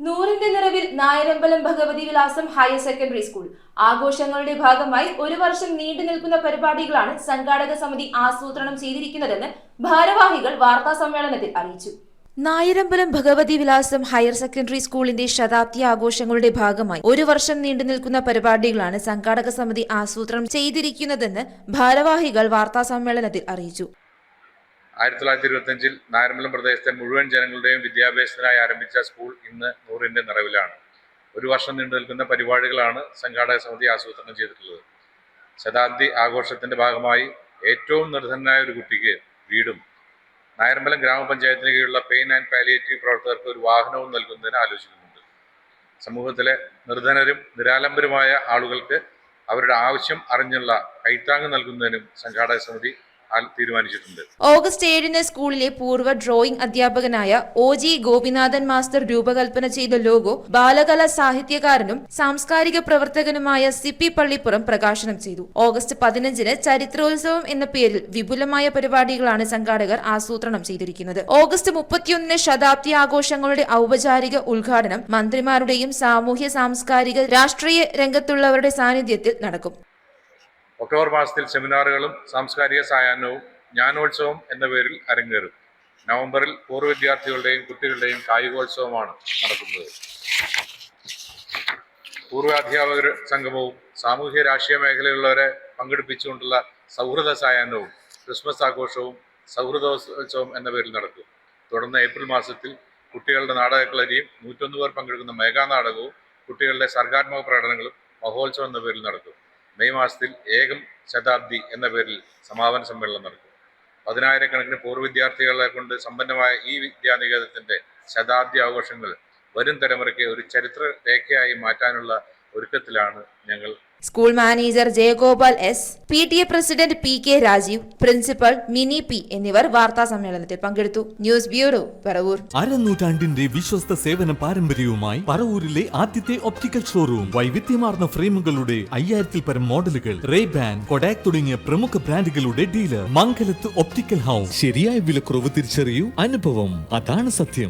നൂറിന്റെ നിറവിൽ നായരമ്പലം ഭഗവതി വിലാസം ഹയർ സെക്കൻഡറി സ്കൂൾ. ആഘോഷങ്ങളുടെ ഭാഗമായി ഒരു വർഷം നീണ്ടു നിൽക്കുന്ന പരിപാടികളാണ് സംഘാടക സമിതി ആസൂത്രണം ചെയ്തിരിക്കുന്നതെന്ന് ഭാരവാഹികൾ വാർത്താ സമ്മേളനത്തിൽ അറിയിച്ചു. നായരമ്പലം ഭഗവതി വിലാസം ഹയർ സെക്കൻഡറി സ്കൂളിന്റെ ശതാബ്ദി ആഘോഷങ്ങളുടെ ഭാഗമായി ഒരു വർഷം നീണ്ടു നിൽക്കുന്ന പരിപാടികളാണ് സംഘാടക സമിതി ആസൂത്രണം ചെയ്തിരിക്കുന്നതെന്ന് ഭാരവാഹികൾ വാർത്താ സമ്മേളനത്തിൽ അറിയിച്ചു. ആയിരത്തി തൊള്ളായിരത്തി ഇരുപത്തഞ്ചിൽ നാരമലം പ്രദേശത്തെ മുഴുവൻ ജനങ്ങളുടെയും വിദ്യാഭ്യാസത്തിനായി ആരംഭിച്ച സ്കൂൾ ഇന്ന് നൂറിന്റെ നിറവിലാണ്. ഒരു വർഷം നീണ്ടു നിൽക്കുന്ന പരിപാടികളാണ് സംഘാടക സമിതി ആസൂത്രണം ചെയ്തിട്ടുള്ളത്. ശതാബ്ദി ആഘോഷത്തിന്റെ ഭാഗമായി ഏറ്റവും നിർധനനായ ഒരു കുട്ടിക്ക് വീടും നായരമ്പലം ഗ്രാമപഞ്ചായത്തിന് കീഴിലുള്ള പെയിൻ ആൻഡ് പാലിയേറ്റീവ് പ്രവർത്തകർക്ക് ഒരു വാഹനവും നൽകുന്നതിന് ആലോചിക്കുന്നുണ്ട്. സമൂഹത്തിലെ നിർധനരും നിരാലംബരുമായ ആളുകൾക്ക് അവരുടെ ആവശ്യം അറിഞ്ഞുള്ള കൈത്താങ് നൽകുന്നതിനും സംഘാടക സമിതി തീരുമാനിച്ചിട്ടുണ്ട്. ഓഗസ്റ്റ് ഏഴിന് സ്കൂളിലെ പൂർവ ഡ്രോയിംഗ് അധ്യാപകനായ ഒ ജി ഗോപിനാഥൻ മാസ്റ്റർ രൂപകൽപ്പന ചെയ്ത ലോഗോ ബാലകലാ സാഹിത്യകാരനും സാംസ്കാരിക പ്രവർത്തകനുമായ സിപ്പി പള്ളിപ്പുറം പ്രകാശനം ചെയ്തു. ഓഗസ്റ്റ് പതിനഞ്ചിന് ചരിത്രോത്സവം എന്ന പേരിൽ വിപുലമായ പരിപാടികളാണ് സംഘാടകർ ആസൂത്രണം ചെയ്തിരിക്കുന്നത്. ഓഗസ്റ്റ് മുപ്പത്തിയൊന്നിന് ശതാബ്ദി ആഘോഷങ്ങളുടെ ഔപചാരിക ഉദ്ഘാടനം മന്ത്രിമാരുടെയും സാമൂഹ്യ സാംസ്കാരിക രാഷ്ട്രീയ രംഗത്തുള്ളവരുടെ സാന്നിധ്യത്തിൽ നടക്കും. ഒക്ടോബർ മാസത്തിൽ സെമിനാറുകളും സാംസ്കാരിക സായാഹ്നവും ജ്ഞാനോത്സവം എന്ന പേരിൽ അരങ്ങേറും. നവംബറിൽ പൂർവ വിദ്യാർത്ഥികളുടെയും കുട്ടികളുടെയും കായികോത്സവമാണ് നടക്കുന്നത്. പൂർവാധ്യാപക സംഗമവും സാമൂഹ്യ രാഷ്ട്രീയ മേഖലയിലുള്ളവരെ പങ്കെടുപ്പിച്ചുകൊണ്ടുള്ള സൗഹൃദ സായാഹ്നവും ക്രിസ്മസ് ആഘോഷവും സൗഹൃദോത്സവം എന്ന പേരിൽ നടക്കും. തുടർന്ന് ഏപ്രിൽ മാസത്തിൽ കുട്ടികളുടെ നാടകക്കളരിയും നൂറ്റൊന്ന് പേർ പങ്കെടുക്കുന്ന മേഘാനാടകവും കുട്ടികളുടെ സർഗാത്മക പ്രകടനങ്ങളും മഹോത്സവം എന്ന പേരിൽ നടക്കും. മെയ് മാസത്തിൽ ഏകം ശതാബ്ദി എന്ന പേരിൽ സമാപന സമ്മേളനം നടക്കും. പതിനായിരക്കണക്കിന് പൂർവ വിദ്യാർത്ഥികളെ കൊണ്ട് സമ്പന്നമായ ഈ വിദ്യാനികേതത്തിന്റെ ശതാബ്ദി ആഘോഷങ്ങൾ വരും തലമുറയ്ക്ക് ഒരു ചരിത്ര രേഖയായി മാറ്റാനുള്ള ഒരുക്കത്തിലാണ് ഞങ്ങൾ school manager Jayagopal S P T A president P K Rajeev principal Mini P എന്നിവർ വാർത്താ സമ്മേളനത്തിൽ പങ്കെടുത്തു. News bureau Paravur. അരനൂറ്റാണ്ടിന്റെ വിശ്വസ്ത സേവന പാരമ്പര്യവുമായി പറവൂരിലെ ആദ്യത്തെ ഒപ്റ്റിക്കൽ ഷോറൂം വൈവിധ്യമാർന്ന ഫ്രെയിമുകളുടെ അയ്യായിരത്തിൽ പരം മോഡലുകൾ റേ ബാൻ കൊഡാക് തുടങ്ങിയ പ്രമുഖ ബ്രാൻഡുകളുടെ ഡീലർ മംഗലത്ത് ഒപ്റ്റിക്കൽ ഹൗസ് ശരിയായ വിലക്കുറവ് തിരിച്ചറിയൂ അനുഭവം. അതാണ് സത്യം.